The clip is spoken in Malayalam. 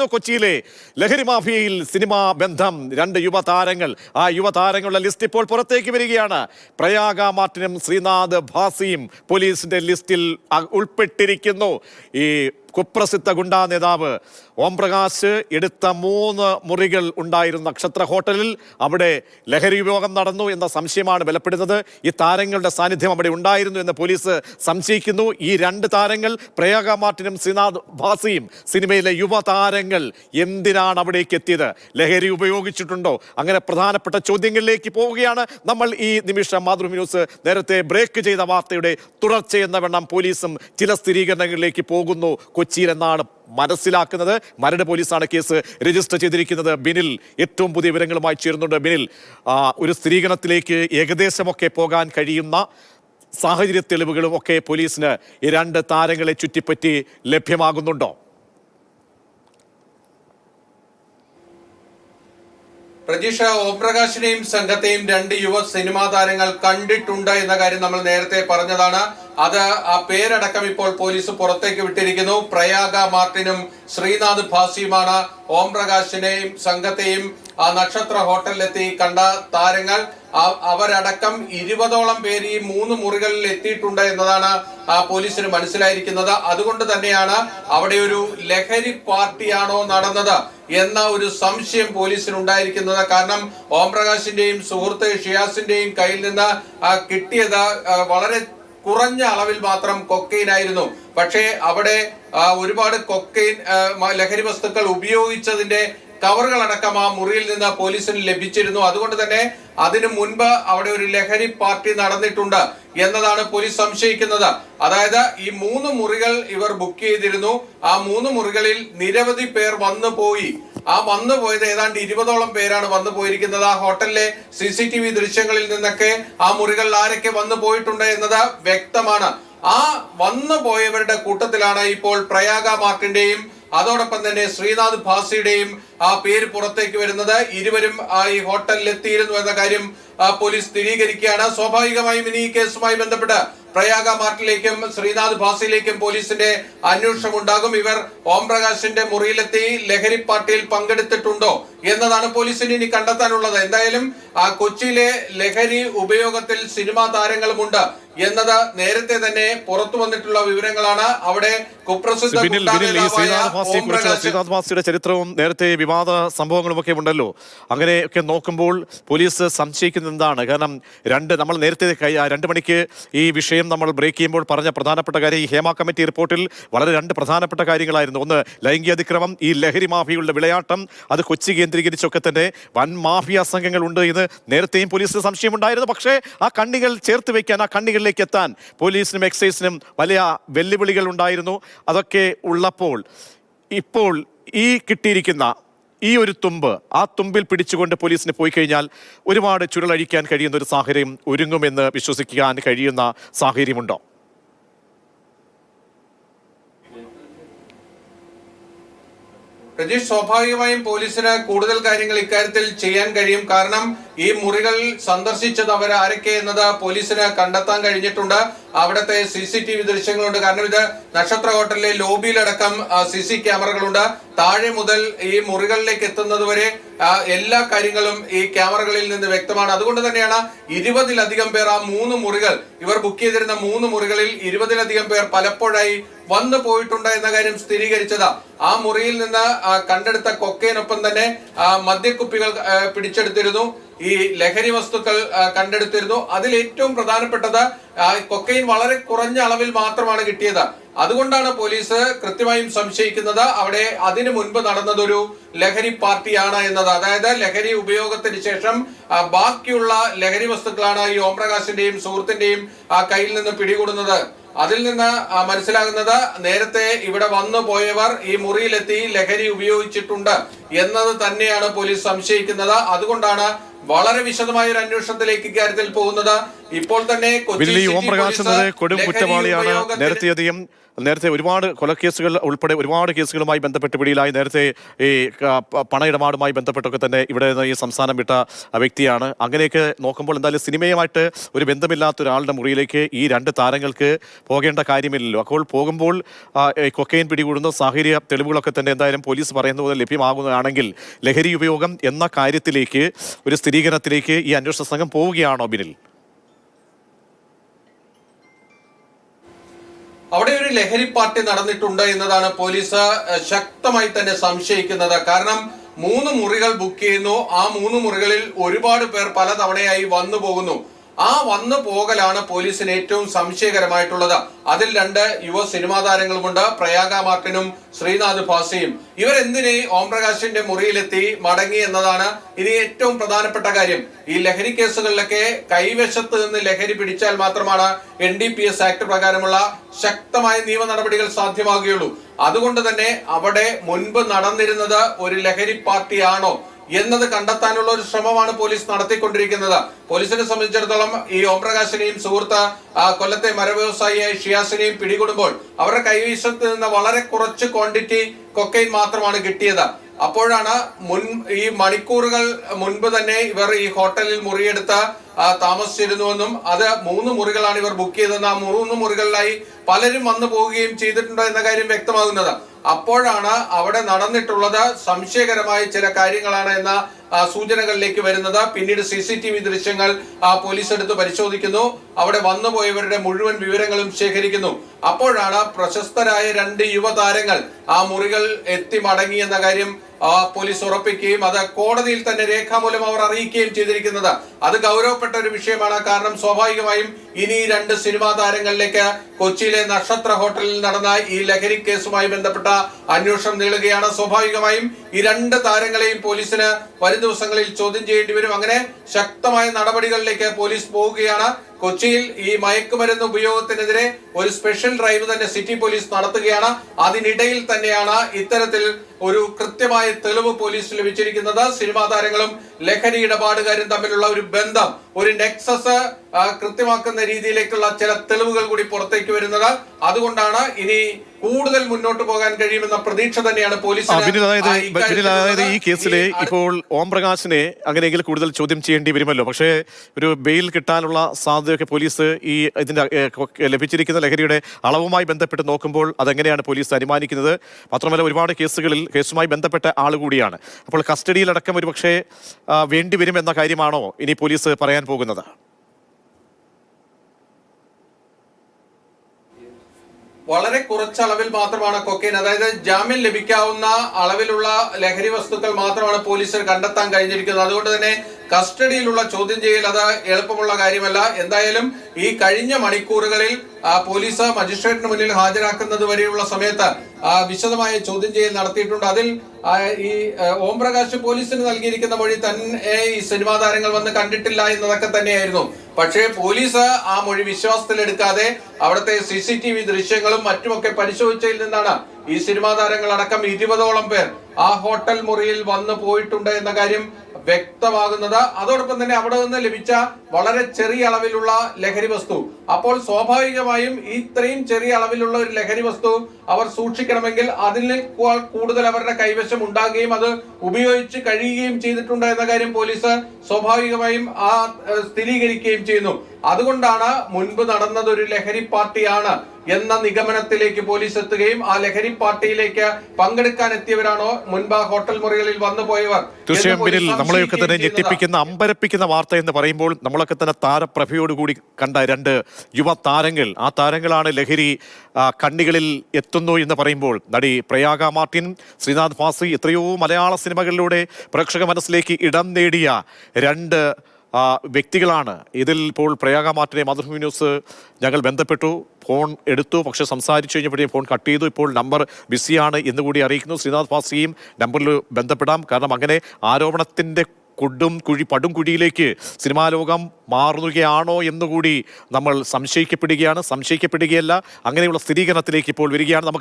എങ്ങനെയായിരുന്നു കൊച്ചിയിലെ ലഹരി മാഫിയയിൽ സിനിമാ ബന്ധം രണ്ട് യുവതാരങ്ങൾ. ആ യുവതാരങ്ങളുടെ ലിസ്റ്റ് ഇപ്പോൾ പുറത്തേക്ക് വരികയാണ്. പ്രയാഗ മാർട്ടിനും ശ്രീനാഥ് ഭാസിയും പോലീസിന്റെ ലിസ്റ്റിൽ ഉൾപ്പെട്ടിരിക്കുന്നു. ഈ കുപ്രസിദ്ധ ഗുണ്ടാ നേതാവ് ഓം പ്രകാശ് എടുത്ത മൂന്ന് മുറികൾ ഉണ്ടായിരുന്ന നക്ഷത്ര ഹോട്ടലിൽ അവിടെ ലഹരി ഉപയോഗം നടന്നു എന്ന സംശയമാണ് ബലപ്പെടുന്നത്. ഈ താരങ്ങളുടെ സാന്നിധ്യം അവിടെ ഉണ്ടായിരുന്നു എന്ന് പോലീസ് സംശയിക്കുന്നു. ഈ രണ്ട് താരങ്ങൾ പ്രയാഗ മാർട്ടിനും ശ്രീനാഥ് ഭാസിയും സിനിമയിലെ യുവതാരങ്ങൾ എന്തിനാണ് അവിടേക്ക് എത്തിയത്? ലഹരി ഉപയോഗിച്ചിട്ടുണ്ടോ? അങ്ങനെ പ്രധാനപ്പെട്ട ചോദ്യങ്ങളിലേക്ക് പോവുകയാണ് നമ്മൾ ഈ നിമിഷം മാതൃഭൂമി ന്യൂസ് നേരത്തെ ബ്രേക്ക് ചെയ്ത വാർത്തയുടെ തുടർച്ചയെന്ന വണ്ണം പോലീസും ചില സ്ഥിരീകരണങ്ങളിലേക്ക് പോകുന്നു. കൊച്ചിയിൽ എന്നാണ് മനസ്സിലാക്കുന്നത്. മരട് പോലീസാണ് കേസ് രജിസ്റ്റർ ചെയ്തിരിക്കുന്നത്. ബിനിൽ ഏറ്റവും പുതിയ വിവരങ്ങളുമായി ചേരുന്നുണ്ട്. ബിനിൽ ഒരു സ്ഥിരീകരണത്തിലേക്ക് ഏകദേശമൊക്കെ പോകാൻ കഴിയുന്ന സാഹചര്യ തെളിവുകളും ഒക്കെ പോലീസിന് ഈ രണ്ട് താരങ്ങളെ ചുറ്റിപ്പറ്റി ലഭ്യമാകുന്നുണ്ടോ? പ്രജീഷ ഓംപ്രകാശിനെയും സംഘത്തെയും രണ്ട് യുവ സിനിമാ താരങ്ങൾ കണ്ടിട്ടുണ്ട് എന്ന കാര്യം നമ്മൾ നേരത്തെ പറഞ്ഞതാണ്. അത് ആ പേരടക്കം ഇപ്പോൾ പോലീസ് പുറത്തേക്ക് വിട്ടിരിക്കുന്നു. പ്രയാഗ മാർട്ടിനും ശ്രീനാഥ് ഭാസിയുമാണ് ഓംപ്രകാശിനെയും സംഘത്തെയും ആ നക്ഷത്ര ഹോട്ടലിലെത്തി കണ്ട താരങ്ങൾ. അവരടക്കം ഇരുപതോളം പേര് ഈ മൂന്ന് മുറികളിൽ എത്തിയിട്ടുണ്ട് എന്നതാണ് ആ പോലീസിന് മനസ്സിലായിരിക്കുന്നത്. അതുകൊണ്ട് തന്നെയാണ് അവിടെ ഒരു ലഹരി പാർട്ടിയാണോ നടന്നത് എന്ന ഒരു സംശയം പോലീസിന് ഉണ്ടായിരിക്കുന്നത്. കാരണം ഓംപ്രകാശിന്റെയും സുഹൃത്ത് ഷിയാസിന്റെയും കയ്യിൽ നിന്ന് കിട്ടിയത് വളരെ കുറഞ്ഞ അളവിൽ മാത്രം കൊക്കൈൻ ആയിരുന്നു. പക്ഷേ അവിടെ ഒരുപാട് കൊക്കൈൻ ലഹരി വസ്തുക്കൾ ഉപയോഗിച്ചതിന്റെ കവറുകളടക്കം ആ മുറിയിൽ നിന്ന് പോലീസിന് ലഭിച്ചിരുന്നു. അതുകൊണ്ട് തന്നെ അതിനു മുൻപ് അവിടെ ഒരു ലഹരി പാർട്ടി നടന്നിട്ടുണ്ട് എന്നതാണ് പോലീസ് സംശയിക്കുന്നത്. അതായത് ഈ മൂന്ന് മുറികൾ ഇവർ ബുക്ക് ചെയ്തിരുന്നു. ആ മൂന്ന് മുറികളിൽ നിരവധി പേർ വന്നു പോയി. ആ വന്നു പോയത് ഏതാണ്ട് ഇരുപതോളം പേരാണ് വന്നു പോയിരിക്കുന്നത്. ആ ഹോട്ടലിലെ സി സി ടി വി ദൃശ്യങ്ങളിൽ നിന്നൊക്കെ ആ മുറികളിൽ ആരൊക്കെ വന്നു പോയിട്ടുണ്ട് എന്നത് വ്യക്തമാണ്. ആ വന്നു പോയവരുടെ കൂട്ടത്തിലാണ് ഇപ്പോൾ പ്രയാഗ മാർട്ടിന്റെയും അതോടൊപ്പം തന്നെ ശ്രീനാഥ് ഭാസിയുടെയും ആ പേര് പുറത്തേക്ക് വരുന്നത് ഇരുവരും ആ ഈ ഹോട്ടലിൽ എത്തിയിരുന്നു എന്ന കാര്യം പോലീസ് സ്ഥിരീകരിക്കുകയാണ്. സ്വാഭാവികമായും ഇനി ഈ കേസുമായി ബന്ധപ്പെട്ട് പ്രയാഗ മാർട്ടിലേക്കും ശ്രീനാഥ് ഭാസിയിലേക്കും പോലീസിന്റെ അന്വേഷണം ഉണ്ടാകും ഇവർ ഓം പ്രകാശിന്റെ മുറിയിലെത്തി ലഹരി പാർട്ടിയിൽ പങ്കെടുത്തിട്ടുണ്ടോ? എന്നതാണ് പോലീസിന് ഇനി കണ്ടെത്താനുള്ളത്. എന്തായാലും ആ കൊച്ചിയിലെ ലഹരി ഉപയോഗത്തിൽ സിനിമാ താരങ്ങളുമുണ്ട് എന്നത് നേരത്തെ തന്നെ പുറത്തു വന്നിട്ടുള്ള വിവരങ്ങളാണ്. അവിടെ കുപ്രസിദ്ധിയുടെ ശ്രീനാഥ് ചരിത്രവും നേരത്തെ വിവാദ സംഭവങ്ങളും ഒക്കെ ഉണ്ടല്ലോ. അങ്ങനെയൊക്കെ നോക്കുമ്പോൾ പോലീസ് സംശയിക്കുന്നത് എന്താണ് കാരണം രണ്ട് നമ്മൾ നേരത്തെ രണ്ട് മണിക്ക് ഈ വിഷയം നമ്മൾ ബ്രേക്ക് ചെയ്യുമ്പോൾ പറഞ്ഞ പ്രധാനപ്പെട്ട കാര്യം ഈ ഹേമ കമ്മിറ്റി റിപ്പോർട്ടിൽ വളരെ രണ്ട് പ്രധാനപ്പെട്ട കാര്യങ്ങളായിരുന്നു. ഒന്ന് ലൈംഗിക അതിക്രമം ഈ ലഹരി മാഫിയുടെ വിളയാട്ടം അത് കൊച്ചി കേന്ദ്രീകരിച്ചൊക്കെ തന്നെ വൻ മാഫിയ സംഘങ്ങൾ ഉണ്ട് ഇത് നേരത്തെയും പോലീസിന് സംശയമുണ്ടായിരുന്നു. പക്ഷേ ആ കണ്ണികൾ ചേർത്ത് വെക്കാൻ ആ കണ്ണികളിലേക്ക് എത്താൻ പോലീസിനും എക്സൈസിനും വലിയ വെല്ലുവിളികൾ ഉണ്ടായിരുന്നു. അതൊക്കെ ഉള്ളപ്പോൾ ഇപ്പോൾ ഈ കിട്ടിയിരിക്കുന്ന ഈ ഒരു തുമ്പ് ആ തുമ്പിൽ പിടിച്ചുകൊണ്ട് പോലീസിന് പോയി കഴിഞ്ഞാൽ ഒരുപാട് ചുരുളഴിക്കാൻ കഴിയുന്ന ഒരു സാഹചര്യം ഒരുങ്ങുമെന്ന് വിശ്വസിക്കാൻ കഴിയുന്ന സാഹചര്യമുണ്ടോ? രജീഷ് സ്വാഭാവികമായും പോലീസിന് കൂടുതൽ കാര്യങ്ങൾ ഇക്കാര്യത്തിൽ ചെയ്യാൻ കഴിയും. കാരണം ഈ മുറികൾ സന്ദർശിച്ചത് അവർ ആരൊക്കെ എന്നത് പോലീസിന് കണ്ടെത്താൻ കഴിഞ്ഞിട്ടുണ്ട്. അവിടുത്തെ സി സി ടി വി ദൃശ്യങ്ങളുണ്ട്. കാരണം ഇത് നക്ഷത്ര ഹോട്ടലിലെ ലോബിയിലടക്കം സി സി ക്യാമറകളുണ്ട്. താഴെ മുതൽ ഈ മുറികളിലേക്ക് എത്തുന്നത് വരെ എല്ലാ കാര്യങ്ങളും ഈ ക്യാമറകളിൽ നിന്ന് വ്യക്തമാണ്. അതുകൊണ്ട് തന്നെയാണ് ഇരുപതിലധികം പേർ ആ മൂന്ന് മുറികൾ ഇവർ ബുക്ക് ചെയ്തിരുന്ന മൂന്ന് മുറികളിൽ ഇരുപതിലധികം പേർ പലപ്പോഴായി വന്നു പോയിട്ടുണ്ട് എന്ന കാര്യം സ്ഥിരീകരിച്ചത്. ആ മുറിയിൽ നിന്ന് കണ്ടെടുത്ത കൊക്കൈനൊപ്പം തന്നെ മദ്യക്കുപ്പികൾ പിടിച്ചെടുത്തിരുന്നു. ഈ ലഹരി വസ്തുക്കൾ കണ്ടെടുത്തിരുന്നു. അതിൽ ഏറ്റവും പ്രധാനപ്പെട്ടത് കൊക്കൈൻ വളരെ കുറഞ്ഞ അളവിൽ മാത്രമാണ് കിട്ടിയത്. അതുകൊണ്ടാണ് പോലീസ് കൃത്യമായും സംശയിക്കുന്നത്. അവിടെ അതിനു മുൻപ് നടന്നതൊരു ലഹരി പാർട്ടിയാണ് എന്നത്. അതായത് ലഹരി ഉപയോഗത്തിന് ശേഷം ബാക്കിയുള്ള ലഹരി വസ്തുക്കളാണ് ഈ ഓംപ്രകാശിന്റെയും സുഹൃത്തിന്റെയും കയ്യിൽ നിന്ന് പിടികൂടുന്നത്. അതിൽ നിന്ന് മനസ്സിലാകുന്നത് നേരത്തെ ഇവിടെ വന്നു പോയവർ ഈ മുറിയിലെത്തി ലഹരി ഉപയോഗിച്ചിട്ടുണ്ട് എന്നത് തന്നെയാണ് പോലീസ് സംശയിക്കുന്നത്. അതുകൊണ്ടാണ് വളരെ വിശദമായ ഒരു അന്വേഷണത്തിലേക്ക് ഇക്കാര്യത്തിൽ പോകുന്നത്. ഇപ്പോൾ തന്നെ കൊച്ചി കൊടും കുറ്റവാളിയാണ് ഉപയോഗത്തിന് നേരത്തെ ഒരുപാട് കൊലക്കേസുകൾ ഉൾപ്പെടെ ഒരുപാട് കേസുകളുമായി ബന്ധപ്പെട്ട് പിടിയിലായി. നേരത്തെ ഈ പണ ഇടപാടുമായി ബന്ധപ്പെട്ടൊക്കെ തന്നെ ഇവിടെ നിന്ന് ഈ സംസ്ഥാനം വിട്ട വ്യക്തിയാണ്. അങ്ങനെയൊക്കെ നോക്കുമ്പോൾ എന്തായാലും സിനിമയുമായിട്ട് ഒരു ബന്ധമില്ലാത്ത ഒരാളുടെ മുറിയിലേക്ക് ഈ രണ്ട് താരങ്ങൾക്ക് പോകേണ്ട കാര്യമില്ലല്ലോ. അപ്പോൾ പോകുമ്പോൾ കൊക്കൈൻ പിടികൂടുന്ന സാഹചര്യ തെളിവുകളൊക്കെ തന്നെ എന്തായാലും പോലീസ് പറയുന്ന പോലെ ലഭ്യമാകുന്നതാണെങ്കിൽ ലഹരി ഉപയോഗം എന്ന കാര്യത്തിലേക്ക് ഒരു സ്ഥിരീകരണത്തിലേക്ക് ഈ അന്വേഷണ സംഘം പോവുകയാണോ ബിനിൽ? അവിടെ ഒരു ലഹരി പാർട്ടി നടന്നിട്ടുണ്ട് എന്നതാണ് പോലീസ് ശക്തമായി തന്നെ സംശയിക്കുന്നത്. കാരണം മൂന്ന് മുറികൾ ബുക്ക് ചെയ്യുന്നു. ആ മൂന്ന് മുറികളിൽ ഒരുപാട് പേർ പല തവണയായി വന്നു പോകുന്നു ആ വന്നു പോകലാണ് പോലീസിന് ഏറ്റവും സംശയകരമായിട്ടുള്ളത്. അതിൽ രണ്ട് യുവ സിനിമാ താരങ്ങളുമുണ്ട് പ്രയാഗ മാർട്ടിനും ശ്രീനാഥ് ഭാസിയും ഇവരെന്തിന് ഓംപ്രകാശിന്റെ മുറിയിലെത്തി മടങ്ങി എന്നതാണ് ഇനി ഏറ്റവും പ്രധാനപ്പെട്ട കാര്യം. ഈ ലഹരി കേസുകളിലൊക്കെ കൈവശത്ത് നിന്ന് ലഹരി പിടിച്ചാൽ മാത്രമാണ് N D P S act പ്രകാരമുള്ള ശക്തമായ നിയമ നടപടികൾ സാധ്യമാകുകയുള്ളൂ. അതുകൊണ്ട് തന്നെ അവിടെ മുൻപ് നടന്നിരുന്നത് ഒരു ലഹരി പാർട്ടിയാണോ? എന്നത് കണ്ടെത്താനുള്ള ഒരു ശ്രമമാണ് പോലീസ് നടത്തിക്കൊണ്ടിരിക്കുന്നത്. പോലീസിനെ സംബന്ധിച്ചിടത്തോളം ഈ ഓംപ്രകാശിനെയും സുഹൃത്ത് കൊല്ലത്തെ മരവ്യവസായിയായ ഷിയാസിനെയും പിടികൂടുമ്പോൾ അവരുടെ കൈവശത്ത് നിന്ന് വളരെ കുറച്ച് ക്വാണ്ടിറ്റി കൊക്കൈൻ മാത്രമാണ് കിട്ടിയത്. അപ്പോഴാണ് മുൻ ഈ മണിക്കൂറുകൾ മുൻപ് തന്നെ ഇവർ ഈ ഹോട്ടലിൽ മുറിയെടുത്ത് താമസിച്ചിരുന്നുവെന്നും അത് മൂന്ന് മുറികളാണ് ഇവർ ബുക്ക് ചെയ്തതെന്ന് ആ മൂന്ന് മുറികളിലായി പലരും വന്നു പോവുകയും ചെയ്തിട്ടുണ്ടോ എന്ന കാര്യം വ്യക്തമാകുന്നത്. അപ്പോഴാണ് അവിടെ നടന്നിട്ടുള്ളത് സംശയകരമായ ചില കാര്യങ്ങളാണ് എന്ന സൂചനകളിലേക്ക് വരുന്നത്. പിന്നീട് സി ദൃശ്യങ്ങൾ പോലീസ് എടുത്ത് പരിശോധിക്കുന്നു. അവിടെ വന്നുപോയവരുടെ മുഴുവൻ വിവരങ്ങളും ശേഖരിക്കുന്നു. അപ്പോഴാണ് പ്രശസ്തരായ രണ്ട് യുവതാരങ്ങൾ ആ മുറികൾ എത്തി മടങ്ങി എന്ന കാര്യം പോലീസ് ഉറപ്പിക്കുകയും അത് കോടതിയിൽ തന്നെ രേഖാമൂലം അവർ അറിയിക്കുകയും ചെയ്തിരിക്കുന്നത്. അത് ഗൗരവപ്പെട്ട ഒരു വിഷയമാണ്. കാരണം സ്വാഭാവികമായും ഇനി രണ്ട് സിനിമാ താരങ്ങളിലേക്ക് കൊച്ചിയിലെ നക്ഷത്ര ഹോട്ടലിൽ നടന്ന ഈ ലഹരി കേസുമായി ബന്ധപ്പെട്ട അന്വേഷണം നീളുകയാണ്. സ്വാഭാവികമായും ഈ രണ്ട് താരങ്ങളെയും പോലീസിന് വരും ദിവസങ്ങളിൽ ചോദ്യം ചെയ്യേണ്ടി വരും. അങ്ങനെ ശക്തമായ നടപടികളിലേക്ക് പോലീസ് പോവുകയാണ്. കൊച്ചിയിൽ ഈ മയക്കുമരുന്ന് ഉപയോഗത്തിനെതിരെ ഒരു സ്പെഷ്യൽ ഡ്രൈവ് തന്നെ സിറ്റി പോലീസ് നടത്തുകയാണ്. അതിനിടയിൽ തന്നെയാണ് ഇത്തരത്തിൽ ഒരു കൃത്യമായ തെളിവ് പോലീസ് ലഭിച്ചിരിക്കുന്നത് സിനിമാ താരങ്ങളും ലഹരി ഇടപാടുകാരും തമ്മിലുള്ള ഒരു ബന്ധം ഒരു നെക്സസ് കൃത്യമാക്കുന്ന രീതിയിലേക്കുള്ള ചില തെളിവുകൾ കൂടി പുറത്തേക്ക് വരുന്നത്. അതുകൊണ്ടാണ് ഇനി കൂടുതൽ മുന്നോട്ട് പോകാൻ കഴിയുമെന്ന പ്രതീക്ഷ തന്നെയാണ് പോലീസ് ഈ കേസിലെ ഇപ്പോൾ ഓം പ്രകാശിനെ അങ്ങനെയെങ്കിൽ കൂടുതൽ ചോദ്യം ചെയ്യേണ്ടി വരുമല്ലോ. പക്ഷേ ഒരു ബെയിൽ കിട്ടാനുള്ള സാധ്യതയൊക്കെ പോലീസ് ഈ ഇതിന്റെ ലഭിച്ചിരിക്കുന്ന ലഹരിയുടെ അളവുമായി ബന്ധപ്പെട്ട് നോക്കുമ്പോൾ അതെങ്ങനെയാണ് പോലീസ് അനുമാനിക്കുന്നത്? മാത്രമല്ല ഒരുപാട് കേസുകളിൽ കേസുമായി ബന്ധപ്പെട്ട ആൾ കൂടിയാണ്. അപ്പോൾ കസ്റ്റഡിയിലടക്കം ഒരു പക്ഷേ വേണ്ടിവരും എന്ന കാര്യമാണോ ഇനി പോലീസ് പറയാൻ പോകുന്നത്? വളരെ കുറച്ച് അളവിൽ മാത്രമാണ് കൊക്കൈൻ അതായത് ജാമ്യം ലഭിക്കാവുന്ന അളവിലുള്ള ലഹരി വസ്തുക്കൾ മാത്രമാണ് പോലീസിന് കണ്ടെത്താൻ കഴിഞ്ഞിരിക്കുന്നത്. അതുകൊണ്ട് തന്നെ കസ്റ്റഡിയിലുള്ള ചോദ്യം ചെയ്യൽ അത് എളുപ്പമുള്ള കാര്യമല്ല. എന്തായാലും ഈ കഴിഞ്ഞ മണിക്കൂറുകളിൽ പോലീസ് മജിസ്ട്രേറ്റിന് മുന്നിൽ ഹാജരാക്കുന്നത് വരെയുള്ള സമയത്ത് വിശദമായ ചോദ്യം ചെയ്യൽ നടത്തിയിട്ടുണ്ട്. അതിൽ ഈ ഓം പ്രകാശ് പോലീസിന് നൽകിയിരിക്കുന്ന മൊഴി തന്നെ ഈ സിനിമാ താരങ്ങൾ വന്ന് കണ്ടിട്ടില്ല എന്നതൊക്കെ തന്നെയായിരുന്നു. പക്ഷേ പോലീസ് ആ മൊഴി വിശ്വാസത്തിലെടുക്കാതെ അവിടുത്തെ സി സി ടി വി ദൃശ്യങ്ങളും മറ്റുമൊക്കെ പരിശോധിച്ചതിൽ നിന്നാണ് ഈ സിനിമാ താരങ്ങൾ അടക്കം ഇരുപതോളം പേർ ആ ഹോട്ടൽ മുറിയിൽ വന്നു പോയിട്ടുണ്ട് എന്ന കാര്യം വ്യക്തമാകുന്നത്. അതോടൊപ്പം തന്നെ അവിടെ നിന്ന് ലഭിച്ച വളരെ ചെറിയ അളവിലുള്ള ലഹരി വസ്തു. അപ്പോൾ സ്വാഭാവികമായും ഇത്രയും ചെറിയ അളവിലുള്ള ഒരു ലഹരി വസ്തു അവർ സൂക്ഷിക്കണമെങ്കിൽ അതിന് കൂടുതൽ അവരുടെ കൈവശം ഉണ്ടാകുകയും അത് ഉപയോഗിച്ച് കഴിയുകയും ചെയ്തിട്ടുണ്ട് എന്ന കാര്യം പോലീസ് സ്വാഭാവികമായും ആ സ്ഥിരീകരിക്കുകയും ചെയ്യുന്നു. അതുകൊണ്ടാണ് മുൻപ് നടന്നത് ഒരു ലഹരി പാർട്ടിയാണ്. എന്ന നിഗമനത്തിലേക്ക് പോലീസ് എത്തുകയും ആ ലഹരി പാർട്ടിയിലേക്ക് പങ്കെടുക്കാൻ എത്തിയവരാണോ മുൻപ് ആ ഹോട്ടൽ മുറികളിൽ വന്നു പോയവർ തീർച്ചയായും നമ്മളെയൊക്കെ തന്നെ ഞെട്ടിപ്പിക്കുന്ന അമ്പരപ്പിക്കുന്ന വാർത്ത എന്ന് പറയുമ്പോൾ നമ്മളൊക്കെ തന്നെ താരപ്രഭയോടുകൂടി കണ്ട രണ്ട് യുവ താരങ്ങൾ ആ താരങ്ങളാണ് ലഹരി കണ്ണികളിൽ എത്തുന്നു എന്ന് പറയുമ്പോൾ നടി പ്രയാഗ മാർട്ടിൻ ശ്രീനാഥ് ഫാസി എത്രയോ മലയാള സിനിമകളിലൂടെ പ്രേക്ഷക മനസ്സിലേക്ക് ഇടം നേടിയ രണ്ട് വ്യക്തികളാണ്. ഇതിൽ ഇപ്പോൾ പ്രയാഗ മാർട്ടിനെ മാതൃഭൂമി ന്യൂസ് ഞങ്ങൾ ബന്ധപ്പെട്ടു. ഫോൺ എടുത്തു പക്ഷേ സംസാരിച്ചു കഴിഞ്ഞപ്പോഴേ ഫോൺ കട്ട് ചെയ്തു. ഇപ്പോൾ നമ്പർ ബിസിയാണ് എന്ന് കൂടി അറിയിക്കുന്നു. ശ്രീനാഥ് ഫാസിയും നമ്പറിൽ ബന്ധപ്പെടാം. കാരണം അങ്ങനെ ആരോപണത്തിന്റെ കുടും കുഴി പടും കുഴിയിലേക്ക് സിനിമാ ലോകം മാറുകയാണോ എന്നുകൂടി നമ്മൾ സംശയിക്കപ്പെടുകയാണ്. സംശയിക്കപ്പെടുകയല്ല. അങ്ങനെയുള്ള സ്ഥിരീകരണത്തിലേക്ക് ഇപ്പോൾ വരികയാണ്. നമുക്ക്